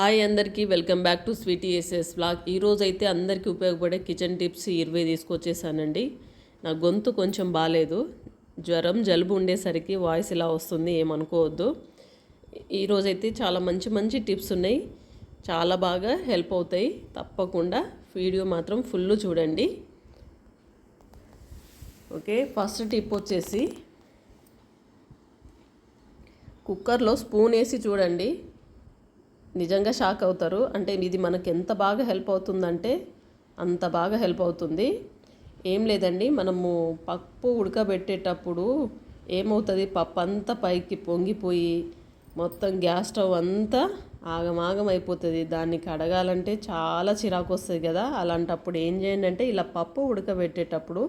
Hi అందరికీ welcome back to Sweety SS blog. ఈరోజు అయితే అందరికీ ఉపయోగపడే కిచెన్ టిప్స్ ఇరవై తీసుకొచ్చేసానండి. నా గొంతు కొంచెం బాగాలేదు జ్వరం జలుబు ఉండేసరికి వాయిస్ ఇలా వస్తుంది ఏమనుకోవద్దు. ఈరోజైతే చాలా మంచి మంచి టిప్స్ ఉన్నాయి. చాలా బాగా హెల్ప్ అవుతాయి. తప్పకుండా వీడియో మాత్రం ఫుల్ చూడండి. ఓకే ఫస్ట్ టిప్ వచ్చేసి కుక్కర్లో స్పూన్ వేసి చూడండి. నిజంగా షాక్ అవుతారు. అంటే ఇది మనకు ఎంత బాగా హెల్ప్ అవుతుందంటే అంత బాగా హెల్ప్ అవుతుంది. ఏం లేదండి మనము పప్పు ఉడకబెట్టేటప్పుడు ఏమవుతుంది? పప్పు అంతా పైకి పొంగిపోయి మొత్తం గ్యాస్ స్టవ్ అంతా ఆగమాగం అయిపోతుంది. దాన్ని కడగాలంటే చాలా చిరాకు వస్తుంది కదా. అలాంటప్పుడు ఏం చేయండి అంటే ఇలా పప్పు ఉడకబెట్టేటప్పుడు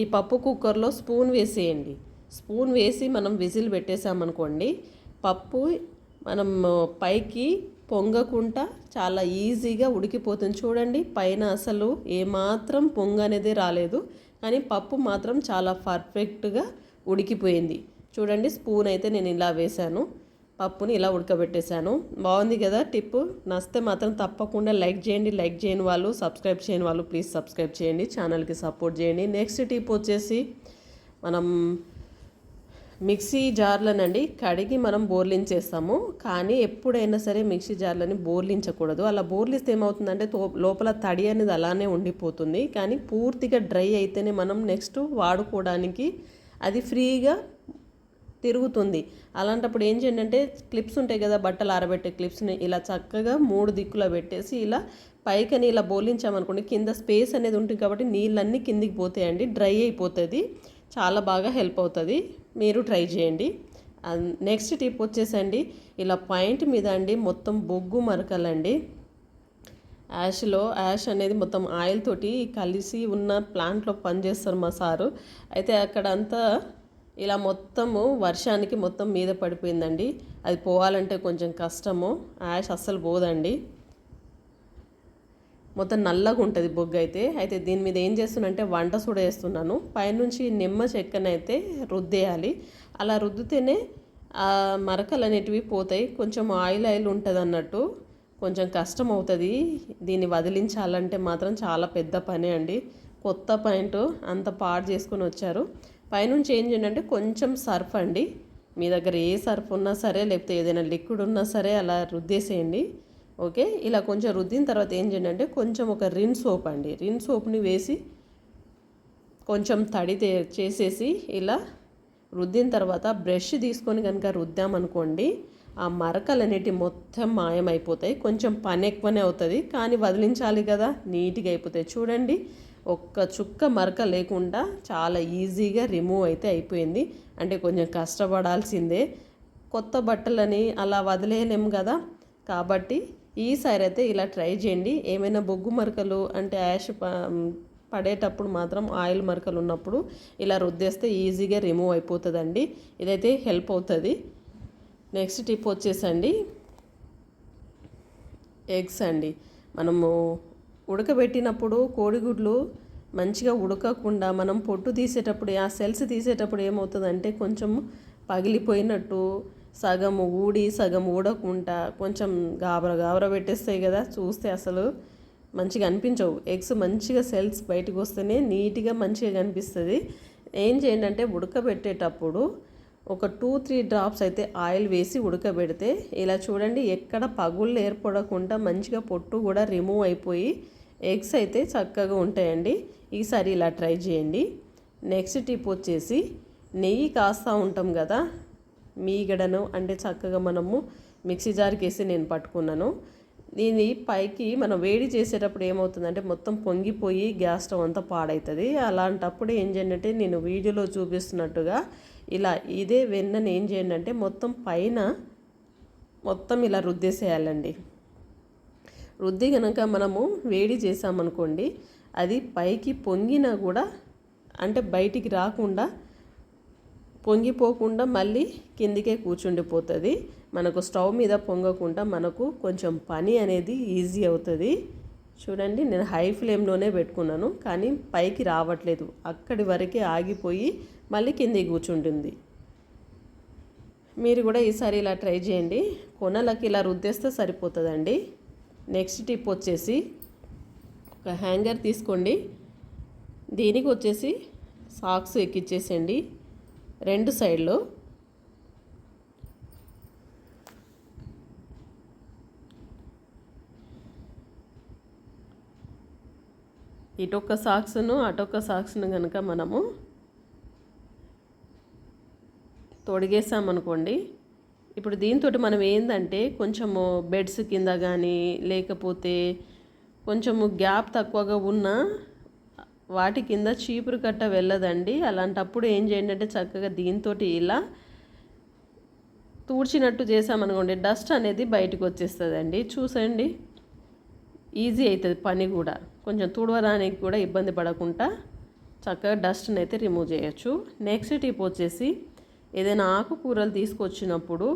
ఈ పప్పు కుక్కర్లో స్పూన్ వేసేయండి. స్పూన్ వేసి మనం విజిల్ పెట్టేసామనుకోండి పప్పు మనం పైకి పొంగకుండా చాలా ఈజీగా ఉడికిపోతుంది. చూడండి పైన అసలు ఏమాత్రం పొంగ అనేది రాలేదు. కానీ పప్పు మాత్రం చాలా పర్ఫెక్ట్గా ఉడికిపోయింది. చూడండి స్పూన్ అయితే నేను ఇలా వేశాను. పప్పుని ఇలా ఉడకబెట్టేశాను. బాగుంది కదా టిప్? నస్తే మాత్రం తప్పకుండా లైక్ చేయండి. లైక్ చేయని వాళ్ళు సబ్స్క్రైబ్ చేయని వాళ్ళు ప్లీజ్ సబ్స్క్రైబ్ చేయండి. ఛానల్కి సపోర్ట్ చేయండి. నెక్స్ట్ టిప్ వచ్చేసి మనం మిక్సీ జార్లనండి కడిగి మనం బోర్లించేస్తాము. కానీ ఎప్పుడైనా సరే మిక్సీ జార్లని బోర్లించకూడదు. అలా బోర్లిస్తే ఏమవుతుందంటే లోపల తడి అనేది అలానే ఉండిపోతుంది. కానీ పూర్తిగా డ్రై అయితేనే మనం నెక్స్ట్ వాడుకోవడానికి అది ఫ్రీగా తిరుగుతుంది. అలాంటప్పుడు ఏం చేయండి అంటే క్లిప్స్ ఉంటాయి కదా బట్టలు ఆరబెట్టే క్లిప్స్ని ఇలా చక్కగా మూడు దిక్కులో పెట్టేసి ఇలా పైకని ఇలా బోలించామనుకోండి కింద స్పేస్ అనేది ఉంటుంది కాబట్టి నీళ్ళన్నీ కిందికి పోతాయండి డ్రై అయిపోతుంది. చాలా బాగా హెల్ప్ అవుతుంది. మీరు ట్రై చేయండి. నెక్స్ట్ టిప్ వచ్చేసండి. ఇలా పాయింట్ మీద అండి మొత్తం బొగ్గు మరకలండి. యాష్లో యాష్ అనేది మొత్తం ఆయిల్ తోటి కలిసి ఉన్న ప్లాంట్లో పనిచేస్తారు మా సారు. అయితే అక్కడ అంతా ఇలా మొత్తము వర్షానికి మొత్తం మీద పడిపోయిందండి. అది పోవాలంటే కొంచెం కష్టము. యాష్ అస్సలు పోదండి. మొత్తం నల్లగా ఉంటుంది బొగ్గు అయితే. అయితే దీని మీద ఏం చేస్తున్నానంటే వంట సూడ వేస్తున్నాను. పైనుంచి నిమ్మ చెక్కనైతే రుద్దేయాలి. అలా రుద్దితేనే మరకలు అనేటివి పోతాయి. కొంచెం ఆయిల్ ఆయిల్ ఉంటుంది అన్నట్టు కొంచెం కష్టం అవుతుంది. దీన్ని వదిలించాలంటే మాత్రం చాలా పెద్ద పని అండి. కొత్త పాయింట్ అంత పాడు చేసుకొని వచ్చారు. పైనుంచి ఏం చేయండి కొంచెం సర్ఫ్ అండి. మీ దగ్గర ఏ సర్ఫ్ ఉన్నా సరే లేకపోతే ఏదైనా లిక్విడ్ ఉన్నా సరే అలా రుద్దేసేయండి. ఓకే? ఇలా కొంచెం రుద్దిన తర్వాత ఏం చేయండి అంటే కొంచెం ఒక రిన్ సోప్ అండి. రిన్ సోప్ని వేసి కొంచెం తడి చేసేసి ఇలా రుద్దిన తర్వాత బ్రష్ తీసుకొని కనుక రుద్దామనుకోండి ఆ మరకలు అనేటివి మొత్తం మాయమైపోతాయి. కొంచెం పని ఎక్కువనే అవుతుంది కానీ వదిలించాలి కదా నీట్గా అయిపోతాయి. చూడండి ఒక్క చుక్క మరక లేకుండా చాలా ఈజీగా రిమూవ్ అయితే అయిపోయింది. అంటే కొంచెం కష్టపడాల్సిందే. కొత్త బట్టలని అలా వదిలేయలేము కదా కాబట్టి ఈసారి అయితే ఇలా ట్రై చేయండి. ఏమైనా బొగ్గు మరకలు అంటే యాష్ పడేటప్పుడు మాత్రం ఆయిల్ మరకలు ఉన్నప్పుడు ఇలా రుద్దేస్తే ఈజీగా రిమూవ్ అయిపోతుందండి. ఇదైతే హెల్ప్ అవుతుంది. నెక్స్ట్ టిప్ వచ్చేసండి. ఎగ్స్ అండి. మనము ఉడకబెట్టినప్పుడు కోడిగుడ్లు మంచిగా ఉడకకుండా మనం పొట్టు తీసేటప్పుడు ఆ సెల్స్ తీసేటప్పుడు ఏమవుతుందంటే కొంచెం పగిలిపోయినట్టు సగం ఊడి సగం ఊడకుండా కొంచెం గాబర గాబర పెట్టేస్తాయి కదా చూస్తే అసలు మంచిగా అనిపించవు. ఎగ్స్ మంచిగా సెల్స్ బయటకు వస్తేనే నీట్గా మంచిగా కనిపిస్తుంది. ఏం చేయండి అంటే ఉడకబెట్టేటప్పుడు ఒక టూ త్రీ డ్రాప్స్ అయితే ఆయిల్ వేసి ఉడకబెడితే ఇలా చూడండి ఎక్కడ పగుళ్ళు ఏర్పడకుండా మంచిగా పొట్టు కూడా రిమూవ్ అయిపోయి ఎగ్స్ అయితే చక్కగా ఉంటాయండి. ఈసారి ఇలా ట్రై చేయండి. నెక్స్ట్ టిప్ వచ్చేసి నెయ్యి కాస్తూ ఉంటాం కదా మీగడను అంటే చక్కగా మనము మిక్సీ జార్కి వేసి నేను పట్టుకున్నాను. దీని పైకి మనం వేడి చేసేటప్పుడు ఏమవుతుందంటే మొత్తం పొంగిపోయి గ్యాస్ స్టవ్ అంతా పాడవుతుంది అలాంటప్పుడు ఏం చేయండి అంటే నేను వీడియోలో చూపిస్తున్నట్టుగా ఇలా ఇదే వెన్నని ఏం చేయండి అంటే మొత్తం పైన మొత్తం ఇలా రుద్దేసేయాలండి. రుద్ది కనుక మనము వేడి చేసామనుకోండి అది పైకి పొంగినా కూడా అంటే బయటికి రాకుండా పొంగిపోకుండా మళ్ళీ కిందికే కూర్చుండిపోతుంది. మనకు స్టవ్ మీద పొంగకుండా మనకు కొంచెం పని అనేది ఈజీ అవుతుంది. చూడండి నేను హై ఫ్లేమ్లోనే పెట్టుకున్నాను కానీ పైకి రావట్లేదు. అక్కడి వరకే ఆగిపోయి మళ్ళీ కిందికి కూర్చుంటుంది. మీరు కూడా ఈసారి ఇలా ట్రై చేయండి. కొనలకి ఇలా రుద్దేస్తే సరిపోతుందండి. నెక్స్ట్ టిప్ వచ్చేసి ఒక హ్యాంగర్ తీసుకోండి. దీనికి వచ్చేసి సాక్స్ ఎక్కిచ్చేసేయండి. రెండు సైడ్లో. ఇటొక్క సాక్స్ను అటొక్క సాక్స్ను కనుక మనము తొడిగేసామనుకోండి ఇప్పుడు దీంతో మనం ఏంటంటే కొంచెము బెడ్స్ కింద కానీ లేకపోతే కొంచెము గ్యాప్ తక్కువగా ఉన్న వాటి కింద చీపురు కట్ట వెళ్ళదండి. అలాంటప్పుడు ఏం చేయండి అంటే చక్కగా దీంతో ఇలా తూడ్చినట్టు చేసామనుకోండి డస్ట్ అనేది బయటకు వచ్చేస్తుందండి. చూసండి ఈజీ అవుతుంది పని కూడా. కొంచెం తుడవడానికి కూడా ఇబ్బంది పడకుండా చక్కగా డస్ట్ని అయితే రిమూవ్ చేయొచ్చు. నెక్స్ట్ టిప్ వచ్చేసి ఏదైనా ఆకుకూరలు తీసుకొచ్చినప్పుడు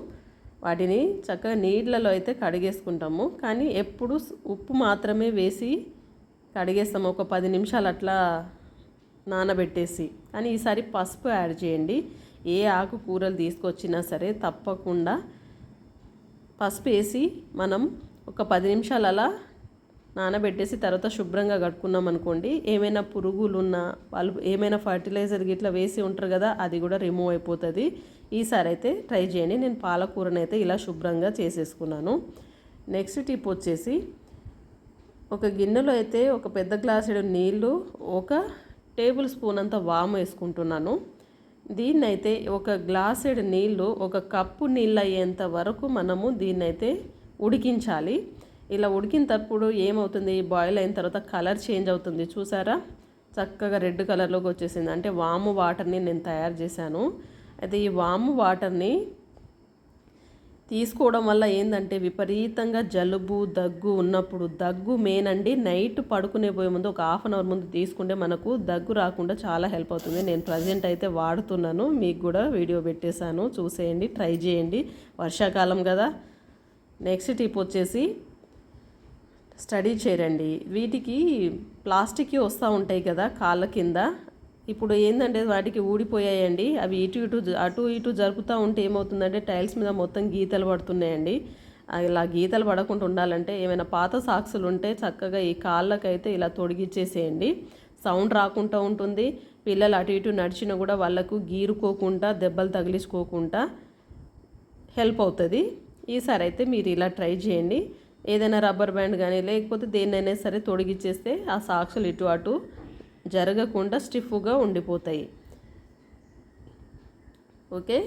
వాటిని చక్కగా నీళ్ళలో అయితే కడిగేసుకుంటాము. కానీ ఎప్పుడు ఉప్పు మాత్రమే వేసి కడిగేస్తాము. ఒక పది నిమిషాలు అట్లా నానబెట్టేసి కానీ ఈసారి పసుపు యాడ్ చేయండి. ఏ ఆకుకూరలు తీసుకొచ్చినా సరే తప్పకుండా పసుపు వేసి మనం ఒక పది నిమిషాలు అలా నానబెట్టేసి తర్వాత శుభ్రంగా కట్టుకున్నాం అనుకోండి ఏమైనా పురుగులు ఉన్నా వాళ్ళు ఏమైనా ఫర్టిలైజర్ గిట్లా వేసి ఉంటారు కదా అది కూడా రిమూవ్ అయిపోతుంది. ఈసారి అయితే ట్రై చేయండి. నేను పాలకూరను అయితే ఇలా శుభ్రంగా చేసేసుకున్నాను. నెక్స్ట్ టిప్ వచ్చేసి ఒక గిన్నెలో అయితే ఒక పెద్ద గ్లాసుడు నీళ్ళు ఒక టేబుల్ స్పూన్ అంత వాము వేసుకుంటున్నాను. దీన్నైతే ఒక గ్లాసుడు నీళ్ళు ఒక కప్పు నీళ్ళు అయ్యేంత వరకు మనము దీన్నైతే ఉడికించాలి. ఇలా ఉడికినప్పుడు ఏమవుతుంది? బాయిల్ అయిన తర్వాత కలర్ చేంజ్ అవుతుంది. చూసారా? చక్కగా రెడ్ కలర్లోకి వచ్చేసింది. అంటే వాము వాటర్ని నేను తయారు చేశాను. అయితే ఈ వాము వాటర్ని తీసుకోవడం వల్ల ఏంటంటే విపరీతంగా జలుబు దగ్గు ఉన్నప్పుడు దగ్గు మెయిన్ అండి. నైట్ పడుకునే పోయే ముందు ఒక హాఫ్ అన్ అవర్ ముందు తీసుకుంటే మనకు దగ్గు రాకుండా చాలా హెల్ప్ అవుతుంది. నేను ప్రజెంట్ అయితే వాడుతున్నాను. మీకు కూడా వీడియో పెట్టేశాను. చూసేయండి ట్రై చేయండి. వర్షాకాలం కదా. నెక్స్ట్ టిప్ వచ్చేసి స్టడీ చేయరండి వీటికి ప్లాస్టిక్కి వస్తూ ఉంటాయి కదా కాళ్ళ కింద. ఇప్పుడు ఏంటంటే వాటికి ఊడిపోయాయండి. అవి ఇటు ఇటు అటు ఇటు జరుపుతూ ఉంటే ఏమవుతుందంటే టైల్స్ మీద మొత్తం గీతలు పడుతున్నాయండి. ఇలా గీతలు పడకుండా ఉండాలంటే ఏమైనా పాత సాక్సులు ఉంటే చక్కగా ఈ కాళ్ళకైతే ఇలా తొడిగిచ్చేసేయండి. సౌండ్ రాకుండా ఉంటుంది. పిల్లలు అటు ఇటు నడిచినా కూడా వాళ్ళకు గీరుకోకుండా దెబ్బలు తగిలించుకోకుండా హెల్ప్ అవుతుంది. ఈసారి అయితే మీరు ఇలా ట్రై చేయండి. ఏదైనా రబ్బర్ బ్యాండ్ కానీ లేకపోతే దేన్నైనా సరే తొడిగిచ్చేస్తే ఆ సాక్షులు ఇటు అటు జరగకుండా స్టిఫ్గా ఉండిపోతాయి. ఓకే?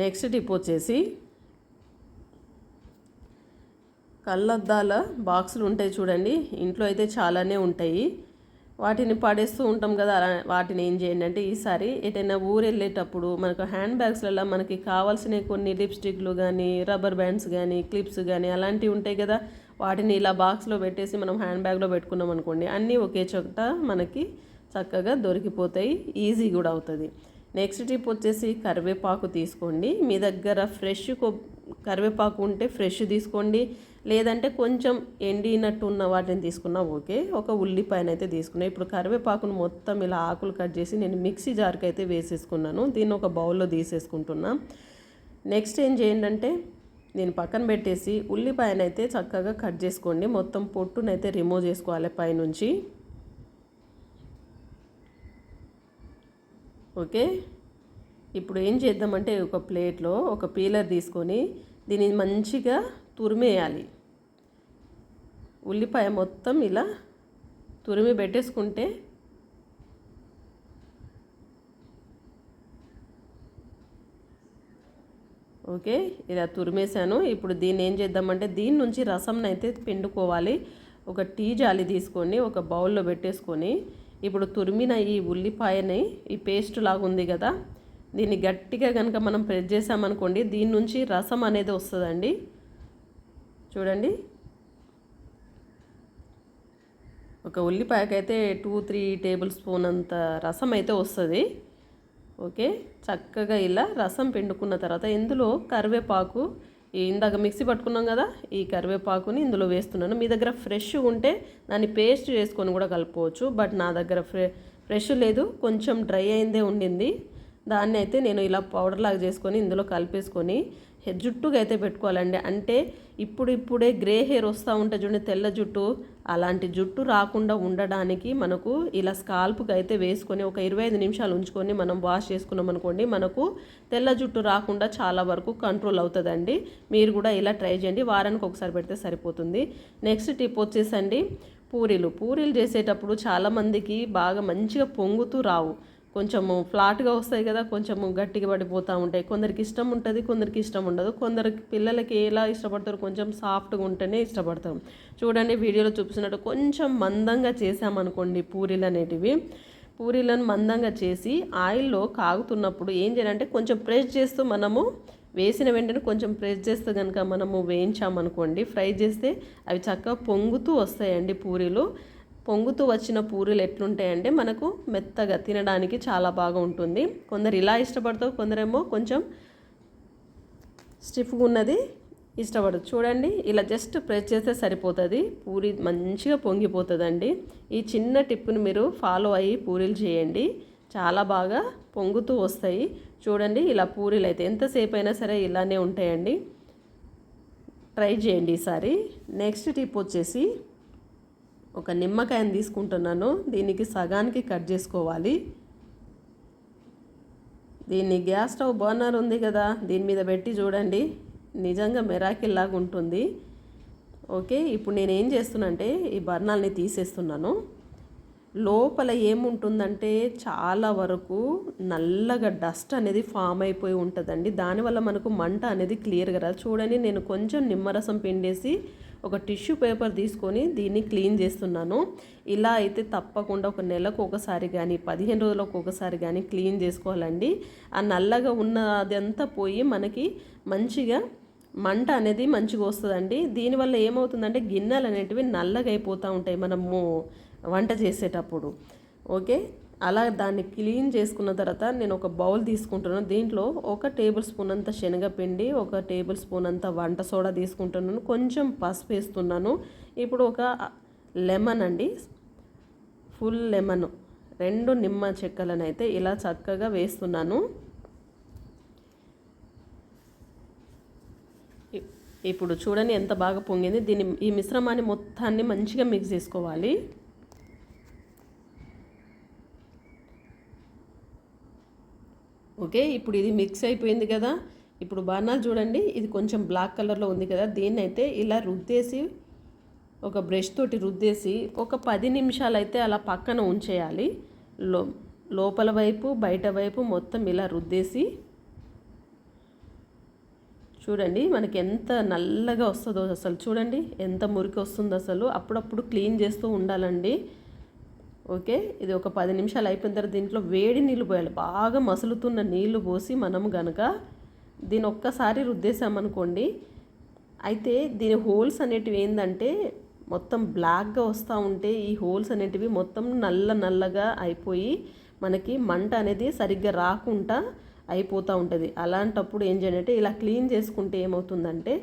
నెక్స్ట్ టిప్ వచ్చేసి కళ్ళద్దాల బాక్సులు ఉంటాయి చూడండి. ఇంట్లో అయితే చాలానే ఉంటాయి. వాటిని పడేస్తూ ఉంటాం కదా అలా వాటిని ఏం చేయండి అంటే ఈసారి ఎటైనా ఊరు వెళ్ళేటప్పుడు మనకు హ్యాండ్ బ్యాగ్స్లలో మనకి కావాల్సిన కొన్ని లిప్స్టిక్లు కానీ రబ్బర్ బ్యాండ్స్ కానీ క్లిప్స్ కానీ అలాంటివి ఉంటాయి కదా. వాటిని ఇలా బాక్స్లో పెట్టేసి మనం హ్యాండ్ బ్యాగ్లో పెట్టుకున్నాం అనుకోండి అన్నీ ఒకే చోట మనకి చక్కగా దొరికిపోతాయి ఈజీ కూడా అవుతుంది. నెక్స్ట్ టిప్ వచ్చేసి కరివేపాకు తీసుకోండి. మీ దగ్గర ఫ్రెష్ కరివేపాకు ఉంటే ఫ్రెష్ తీసుకోండి. లేదంటే కొంచెం ఎండినట్టు ఉన్న వాటిని తీసుకున్నా ఓకే. ఒక ఉల్లిపాయనైతే అయితే తీసుకున్నా. ఇప్పుడు కరివేపాకును మొత్తం ఇలా ఆకులు కట్ చేసి నేను మిక్సీ జార్కి అయితే వేసేసుకున్నాను. దీన్ని ఒక బౌల్లో తీసేసుకుంటున్నా. నెక్స్ట్ ఏం చేయండి అంటే నేను పక్కన పెట్టేసి ఉల్లిపాయనైతే చక్కగా కట్ చేసుకోండి. మొత్తం పొట్టునైతే రిమూవ్ చేసుకోవాలి పైనుంచి. ఓకే? ఇప్పుడు ఏం చేద్దామంటే ఒక ప్లేట్లో ఒక పీలర్ తీసుకొని దీన్ని మంచిగా తురిమేయాలి. ఉల్లిపాయ మొత్తం ఇలా తురిమి పెట్టేసుకుంటే ఓకే? ఇలా తురిమేశాను. ఇప్పుడు దీన్ని ఏం చేద్దామంటే దీని నుంచి రసంని అయితే పిండుకోవాలి. ఒక టీ జాలి తీసుకొని ఒక బౌల్లో పెట్టేసుకొని ఇప్పుడు తురిమిన ఈ ఉల్లిపాయని ఈ పేస్ట్ లాగా ఉంది కదా దీన్ని గట్టిగా కనుక మనం ప్రెస్ చేసామనుకోండి దీని నుంచి రసం అనేది వస్తుందండి. చూడండి. ఒక ఉల్లిపాయకైతే టూ త్రీ టేబుల్ స్పూన్ అంత రసం అయితే వస్తుంది. ఓకే? చక్కగా ఇలా రసం పిండుకున్న తర్వాత ఇందులో కరివేపాకు ఇందాక మిక్సీ పట్టుకున్నాం కదా ఈ కరివేపాకుని ఇందులో వేస్తున్నాను. మీ దగ్గర ఫ్రెష్ ఉంటే దాన్ని పేస్ట్ చేసుకొని కూడా కలుపుకోవచ్చు. బట్ నా దగ్గర ఫ్రె ఫ్రెష్ లేదు కొంచెం డ్రై అయిందే ఉండింది. దాన్ని అయితే నేను ఇలా పౌడర్ లాగా చేసుకొని ఇందులో కలిపేసుకొని జుట్టుగా అయితే పెట్టుకోవాలండి. అంటే ఇప్పుడు ఇప్పుడే గ్రే హెయిర్ వస్తూ ఉంటే చూడండి తెల్ల జుట్టు అలాంటి జుట్టు రాకుండా ఉండడానికి మనకు ఇలా స్కాల్ప్కి అయితే వేసుకొని ఒక ఇరవై ఐదు నిమిషాలు ఉంచుకొని మనం వాష్ చేసుకున్నాం అనుకోండి మనకు తెల్ల జుట్టు రాకుండా చాలా వరకు కంట్రోల్ అవుతుందండి. మీరు కూడా ఇలా ట్రై చేయండి వారానికి ఒకసారి పెడితే సరిపోతుంది. నెక్స్ట్ టిప్ వచ్చేసండి పూరీలు. పూరీలు చేసేటప్పుడు చాలామందికి బాగా మంచిగా పొంగుతూ రావు. కొంచెము ఫ్లాట్గా వస్తాయి కదా కొంచెము గట్టిగా పడిపోతూ ఉంటాయి. కొందరికి ఇష్టం ఉంటుంది కొందరికి ఇష్టం ఉండదు. కొందరికి పిల్లలకి ఎలా ఇష్టపడతారు కొంచెం సాఫ్ట్గా ఉంటేనే ఇష్టపడతాం. చూడండి వీడియోలో చూపిస్తున్నట్టు కొంచెం మందంగా చేసామనుకోండి పూరీలు అనేటివి. పూరీలను మందంగా చేసి ఆయిల్లో కాగుతున్నప్పుడు ఏం చేయాలంటే కొంచెం ప్రెస్ చేస్తూ మనము వేసిన వెంటనే కొంచెం ప్రెస్ చేస్తే కనుక మనము వేయించామనుకోండి ఫ్రై చేస్తే అవి చక్కగా పొంగుతూ వస్తాయండి పూరీలు. పొంగుతూ వచ్చిన పూరీలు ఎట్లుంటాయంటే మనకు మెత్తగా తినడానికి చాలా బాగా ఉంటుంది కొందరు ఇలా ఇష్టపడతారు కొందరేమో కొంచెం స్టిఫ్గా ఉన్నది ఇష్టపడదు చూడండి ఇలా జస్ట్ ప్రెస్ చేస్తే సరిపోతుంది. పూరి మంచిగా పొంగిపోతుందండి. ఈ చిన్న టిప్ని మీరు ఫాలో అయ్యి పూరీలు చేయండి. చాలా బాగా పొంగుతూ వస్తాయి. చూడండి ఇలా పూరీలు అయితే ఎంతసేపు అయినా సరే ఇలానే ఉంటాయండి. ట్రై చేయండి ఈసారి. నెక్స్ట్ టిప్ వచ్చేసి ఒక నిమ్మకాయని తీసుకుంటున్నాను. దీనికి సగానికి కట్ చేసుకోవాలి. దీన్ని గ్యాస్ స్టవ్ బర్నర్ ఉంది కదా దీని మీద పెట్టి చూడండి. నిజంగా మెరాకిల్ లాగా ఉంటుంది. ఓకే ఇప్పుడు నేను ఏం చేస్తున్నానంటే ఈ బర్నాల్ని తీసేస్తున్నాను. లోపల ఏముంటుందంటే చాలా వరకు నల్లగా డస్ట్ అనేది ఫామ్ అయిపోయి ఉంటుందండి. దానివల్ల మనకు మంట అనేది క్లియర్గా రాదు. చూడండి నేను కొంచెం నిమ్మరసం పిండేసి ఒక టిష్యూ పేపర్ తీసుకొని దీన్ని క్లీన్ చేస్తున్నాను. ఇలా అయితే తప్పకుండా ఒక నెలకు ఒకసారి కానీ పదిహేను రోజులకు ఒకసారి కానీ క్లీన్ చేసుకోవాలండి. ఆ నల్లగా ఉన్న అదంతా పోయి మనకి మంచిగా మంట అనేది మంచిగా వస్తుందండి. దీనివల్ల ఏమవుతుందంటే గిన్నెలు అనేటివి నల్లగా అయిపోతూ ఉంటాయి. మనము వంట చేసేటప్పుడు. ఓకే? అలా దాన్ని క్లీన్ చేసుకున్న తర్వాత నేను ఒక బౌల్ తీసుకుంటున్నాను. దీంట్లో ఒక టేబుల్ స్పూన్ అంత శనగపిండి ఒక టేబుల్ స్పూన్ అంత వంట సోడా తీసుకుంటున్నాను. కొంచెం పసుపు వేస్తున్నాను. ఇప్పుడు ఒక లెమన్ అండి. Full lemon. రెండు నిమ్మ చెక్కలను అయితే ఇలా చక్కగా వేస్తున్నాను. ఇ- ఇప్పుడు చూడండి ఎంత బాగా పొంగింది. దీన్ని ఈ మిశ్రమాన్ని మొత్తాన్ని మంచిగా మిక్స్ చేసుకోవాలి. ఓకే ఇప్పుడు ఇది మిక్స్ అయిపోయింది కదా. ఇప్పుడు బాణాలు చూడండి ఇది కొంచెం బ్లాక్ కలర్లో ఉంది కదా. దీన్ని అయితే ఇలా రుద్దేసి ఒక బ్రష్ తోటి రుద్దేసి ఒక పది నిమిషాలు అయితే అలా పక్కన ఉంచేయాలి. లో లోపల వైపు బయట వైపు మొత్తం ఇలా రుద్దేసి చూడండి మనకి ఎంత నల్లగా వస్తుందో అసలు. చూడండి ఎంత మురికి వస్తుందో అసలు. అప్పుడప్పుడు క్లీన్ చేస్తూ ఉండాలండి. ఓకే? ఇది ఒక పది నిమిషాలు అయిపోయిన తర్వాత దీంట్లో వేడి నీళ్ళు పోయాలి. బాగా మసులుతున్న నీళ్ళు పోసి మనం గనక దీని ఒక్కసారి రుద్దేశామనుకోండి అయితే దీని హోల్స్ అనేటివి ఏంటంటే మొత్తం బ్లాక్గా వస్తూ ఉంటే ఈ హోల్స్ అనేటివి మొత్తం నల్ల నల్లగా అయిపోయి మనకి మంట అనేది సరిగ్గా రాకుండా అయిపోతూ ఉంటుంది. అలాంటప్పుడు ఏం చేయాలంటే ఇలా క్లీన్ చేసుకుంటే ఏమవుతుందంటే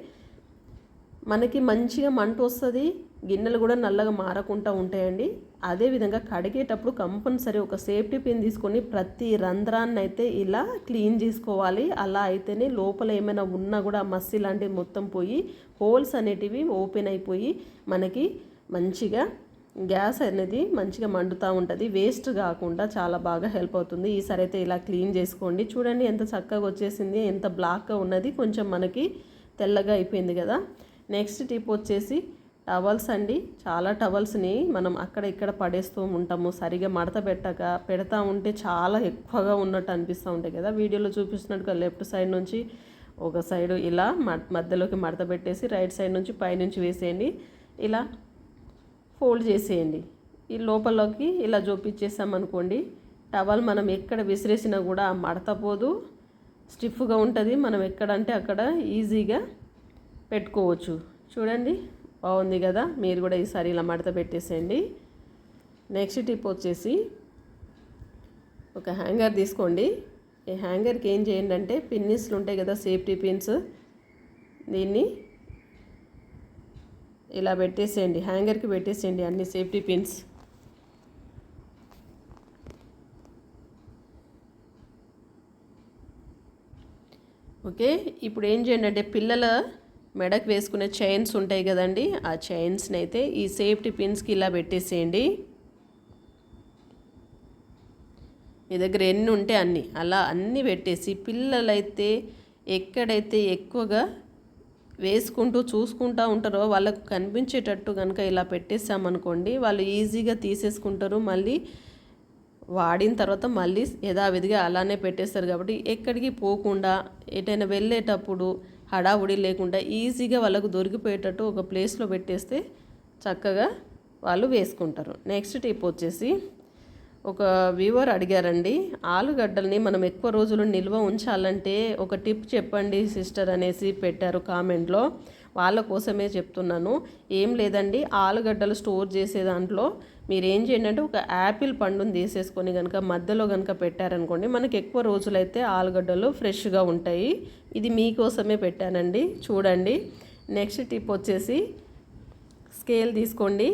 మనకి మంచిగా మంట వస్తుంది గిన్నెలు కూడా నల్లగా మారకుండా ఉంటాయండి. అదేవిధంగా కడిగేటప్పుడు కంపల్సరీ ఒక సేఫ్టీ పిన్ తీసుకొని ప్రతి రంధ్రాన్ని అయితే ఇలా క్లీన్ చేసుకోవాలి. అలా అయితేనే లోపల ఏమైనా ఉన్నా కూడా మస్సి లాంటివి మొత్తం పోయి హోల్స్ అనేటివి ఓపెన్ అయిపోయి మనకి మంచిగా గ్యాస్ అనేది మంచిగా మండుతూ ఉంటుంది. వేస్ట్ కాకుండా చాలా బాగా హెల్ప్ అవుతుంది. ఈసారి అయితే ఇలా క్లీన్ చేసుకోండి. చూడండి ఎంత చక్కగా వచ్చేసింది ఎంత బ్లాక్గా ఉన్నది. కొంచెం మనకి తెల్లగా అయిపోయింది కదా. నెక్స్ట్ టిప్ వచ్చేసి టవల్స్ అండి. చాలా టవల్స్ని మనం అక్కడ ఇక్కడ పడేస్తూ ఉంటాము. సరిగా మడత పెట్టక పెడతా ఉంటే చాలా ఎక్కువగా ఉన్నట్టు అనిపిస్తూ ఉంటాయి కదా. వీడియోలో చూపిస్తున్నట్టుగా లెఫ్ట్ సైడ్ నుంచి ఒక సైడ్ ఇలా మ- మధ్యలోకి మడత పెట్టేసి రైట్ సైడ్ నుంచి పైనుంచి వేసేయండి. ఇలా ఫోల్డ్ చేసేయండి. ఈ లోపలకి ఇలా చూపించేసామనుకోండి టవల్ మనం ఎక్కడ విసిరేసినా కూడా మడత పోదు. స్టిఫ్గా ఉంటుంది. మనం ఎక్కడంటే అక్కడ ఈజీగా పెట్టుకోవచ్చు. చూడండి. బాగుంది కదా? మీరు కూడా ఈసారి ఇలా మడత పెట్టేసేయండి. నెక్స్ట్ టిప్ వచ్చేసి ఒక హ్యాంగర్ తీసుకోండి. ఈ హ్యాంగర్కి ఏం చేయండి అంటే పిన్నిస్లు ఉంటాయి కదా సేఫ్టీ పిన్స్. దీన్ని ఇలా పెట్టేసేయండి. హ్యాంగర్కి పెట్టేసేయండి అన్ని సేఫ్టీ పిన్స్. ఓకే? ఇప్పుడు ఏం చేయండి అంటే పిల్లల మెడకు వేసుకునే చైన్స్ ఉంటాయి కదండి ఆ చైన్స్ని అయితే ఈ సేఫ్టీ పిన్స్కి ఇలా పెట్టేసేయండి. మీ దగ్గర ఎన్ని ఉంటే అన్ని అలా అన్నీ పెట్టేసి పిల్లలైతే ఎక్కడైతే ఎక్కువగా వేసుకుంటూ చూసుకుంటూ ఉంటారో వాళ్ళకు కనిపించేటట్టు కనుక ఇలా పెట్టేసామనుకోండి వాళ్ళు ఈజీగా తీసేసుకుంటారు. మళ్ళీ వాడిన తర్వాత మళ్ళీ యథావిధిగా అలానే పెట్టేస్తారు కాబట్టి ఎక్కడికి పోకుండా ఎటైనా వెళ్ళేటప్పుడు హడావుడి లేకుండా ఈజీగా వాళ్ళకు దొరికిపోయేటట్టు ఒక ప్లేస్లో పెట్టేస్తే చక్కగా వాళ్ళు వేసుకుంటారు. నెక్స్ట్ టిప్ వచ్చేసి ఒక వ్యూవర్ అడిగారండి ఆలుగడ్డల్ని మనం ఎక్కువ రోజులు నిల్వ ఉంచాలంటే ఒక టిప్ చెప్పండి సిస్టర్ అనేసి పెట్టారు కామెంట్లో. వాళ్ళ కోసమే చెప్తున్నాను. ఏం లేదండి ఆలుగడ్డలు స్టోర్ చేసే దాంట్లో మీరు ఏం చేయండి అంటే ఒక యాపిల్ పండుని తీసేసుకొని కనుక మధ్యలో కనుక పెట్టారనుకోండి మనకి ఎక్కువ రోజులైతే ఆలుగడ్డలు ఫ్రెష్గా ఉంటాయి. ఇది మీకోసమే పెట్టానండి. చూడండి. నెక్స్ట్ టిప్ వచ్చేసి స్కేల్ తీసుకోండి.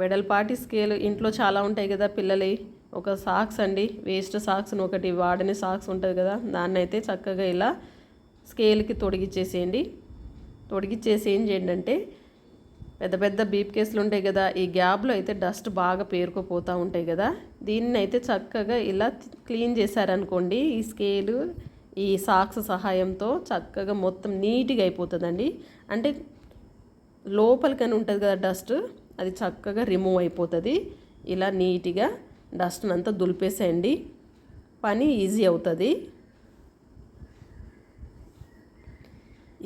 వెడల్పాటి స్కేల్ ఇంట్లో చాలా ఉంటాయి కదా పిల్లలు ఒక సాక్స్ అండి వేస్ట్ సాక్స్ని ఒకటి వాడని సాక్స్ ఉంటుంది కదా దాన్ని అయితే చక్కగా ఇలా స్కేల్కి తొడిగిచ్చేసేయండి. తొడిగిచ్చేసి ఏం చేయండి అంటే పెద్ద పెద్ద బీప్ కేసులు ఉంటాయి కదా ఈ గ్యాప్లో అయితే డస్ట్ బాగా పేరుకుపోతూ ఉంటాయి కదా దీన్ని అయితే చక్కగా ఇలా క్లీన్ చేశారనుకోండి ఈ స్కేలు ఈ సాక్స్ సహాయంతో చక్కగా మొత్తం నీట్గా అయిపోతుందండి. అంటే లోపలికని ఉంటుంది కదా డస్ట్ అది చక్కగా రిమూవ్ అయిపోతుంది. ఇలా నీట్గా డస్ట్ని అంతా దులిపేసేయండి. పని ఈజీ అవుతుంది.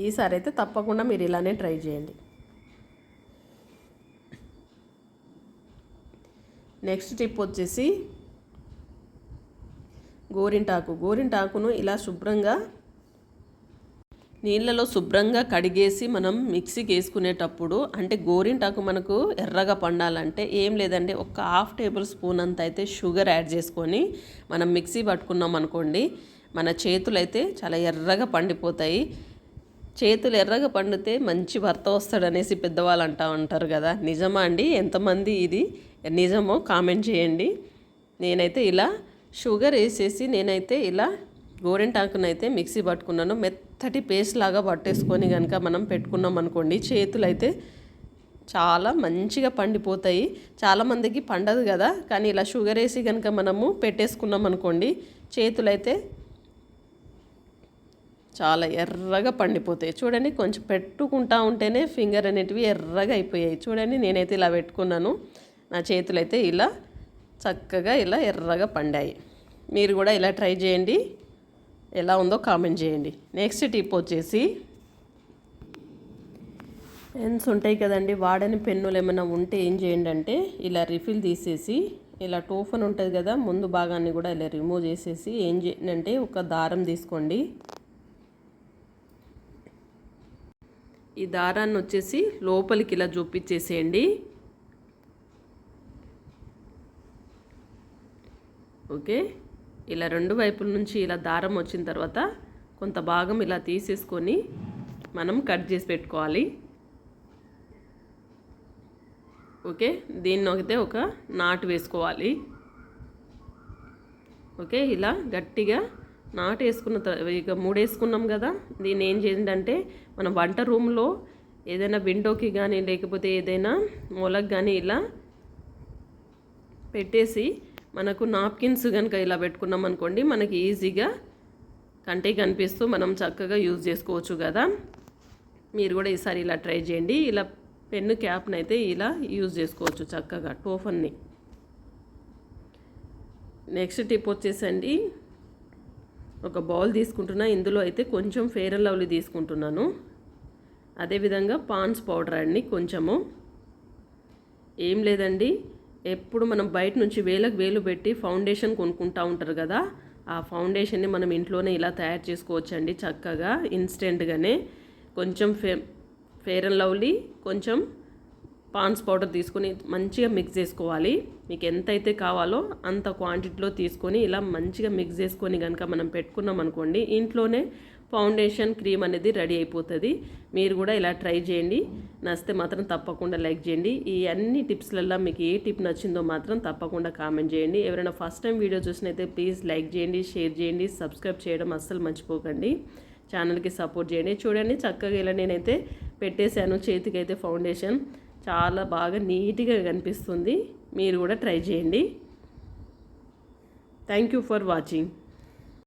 ఈసారి అయితే తప్పకుండా మీరు ఇలానే ట్రై చేయండి. నెక్స్ట్ టిప్ వచ్చేసి గోరింటాకు. గోరింటాకును ఇలా శుభ్రంగా నీళ్ళలో శుభ్రంగా కడిగేసి మనం మిక్సీకి వేసుకునేటప్పుడు అంటే గోరింటాకు మనకు ఎర్రగా పండాలంటే ఏం లేదండి ఒక హాఫ్ టేబుల్ స్పూన్ అంత అయితే షుగర్ యాడ్ చేసుకొని మనం మిక్సీ పట్టుకున్నాం అనుకోండి మన చేతులు అయితే చాలా ఎర్రగా పండిపోతాయి. చేతులు ఎర్రగా పండితే మంచి భర్త వస్తాడనేసి పెద్దవాళ్ళు అంటా ఉంటారు కదా. నిజమా అండి? ఎంతమంది ఇది? నిజమో కామెంట్ చేయండి. నేనైతే ఇలా షుగర్ వేసేసి నేనైతే ఇలా గోరింటాకునైతే మిక్సీ పట్టుకున్నాను. మెత్తటి పేస్ట్ లాగా పట్టేసుకొని కనుక మనం పెట్టుకున్నాం అనుకోండి చేతులు అయితే చాలా మంచిగా పండిపోతాయి. చాలామందికి పండదు కదా కానీ ఇలా షుగర్ వేసి కనుక మనము పెట్టేసుకున్నాం అనుకోండి చేతులు అయితే చాలా ఎర్రగా పండిపోతాయి. చూడండి కొంచెం పెట్టుకుంటా ఉంటేనే ఫింగర్ అనేటివి ఎర్రగా అయిపోయాయి. చూడండి నేనైతే ఇలా పెట్టుకున్నాను. నా చేతులు అయితే ఇలా చక్కగా ఇలా ఎర్రగా పండాయి. మీరు కూడా ఇలా ట్రై చేయండి. ఎలా ఉందో కామెంట్ చేయండి. నెక్స్ట్ టిప్ వచ్చేసి పెన్స్ ఉంటాయి కదండి వాడని పెన్నులు ఏమైనా ఉంటే ఏం చేయండి అంటే ఇలా రిఫిల్ తీసేసి ఇలా టోఫన్ ఉంటుంది కదా ముందు భాగాన్ని కూడా ఇలా రిమూవ్ చేసేసి ఏం చేయండి అంటే ఒక దారం తీసుకోండి. ఈ దారాన్ని వచ్చేసి లోపలికి ఇలా చూపించేసేయండి. ఓకే. ఇలా రెండు వైపుల నుంచి ఇలా దారం వచ్చిన తర్వాత కొంత భాగం ఇలా తీసేసుకొని మనం కట్ చేసి పెట్టుకోవాలి. ఓకే. దీన్ని అయితే ఒక నాటు వేసుకోవాలి. ఓకే. ఇలా గట్టిగా నాటు వేసుకున్న తర్వాత ఇక మూడు వేసుకున్నాం కదా. దీన్ని ఏం చేయండి అంటే మనం వంట రూమ్లో ఏదైనా విండోకి కానీ లేకపోతే ఏదైనా మూలకు కానీ ఇలా పెట్టేసి మనకు నాప్కిన్స్ కనుక ఇలా పెట్టుకున్నాం అనుకోండి మనకి ఈజీగా కంటే కనిపిస్తూ మనం చక్కగా యూజ్ చేసుకోవచ్చు కదా. మీరు కూడా ఈసారి ఇలా ట్రై చేయండి. ఇలా పెన్ను క్యాప్ని అయితే ఇలా యూజ్ చేసుకోవచ్చు చక్కగా టోఫన్ని. నెక్స్ట్ టిప్ వచ్చేసండి. ఒక బౌల్ తీసుకుంటున్నా. ఇందులో అయితే కొంచెం ఫేర్ అండ్ లవ్లీ తీసుకుంటున్నాను. అదేవిధంగా పాన్స్ పౌడర్ అండి కొంచెము. ఏం లేదండి. ఎప్పుడు మనం బయట నుంచి వేలకు వేలు పెట్టి ఫౌండేషన్ కొనుక్కుంటూ ఉంటారు కదా ఆ ఫౌండేషన్ని మనం ఇంట్లోనే ఇలా తయారు చేసుకోవచ్చండి చక్కగా ఇన్స్టెంట్గానే కొంచెం ఫే ఫేర్ అండ్ లవ్లీ కొంచెం పాన్స్ పౌడర్ తీసుకొని మంచిగా మిక్స్ చేసుకోవాలి. మీకు ఎంతైతే కావాలో అంత క్వాంటిటీలో తీసుకొని ఇలా మంచిగా మిక్స్ చేసుకొని కనుక మనం పెట్టుకున్నాం అనుకోండి ఇంట్లోనే ఫౌండేషన్ క్రీమ్ అనేది రెడీ అయిపోతుంది. మీరు కూడా ఇలా ట్రై చేయండి. నచ్చితే మాత్రం తప్పకుండా లైక్ చేయండి. ఈ అన్ని టిప్స్లలో మీకు ఏ టిప్ నచ్చిందో మాత్రం తప్పకుండా కామెంట్ చేయండి. ఎవరైనా ఫస్ట్ టైం వీడియో చూసినైతే ప్లీజ్ లైక్ చేయండి షేర్ చేయండి సబ్స్క్రైబ్ చేయడం అస్సలు మర్చిపోకండి. ఛానల్కి సపోర్ట్ చేయండి. చూడండి చక్కగా ఇలా నేనైతే పెట్టేశాను. చేతికి అయితే ఫౌండేషన్ చాలా బాగా నీట్గా కనిపిస్తుంది. మీరు కూడా ట్రై చేయండి. Thank you for watching.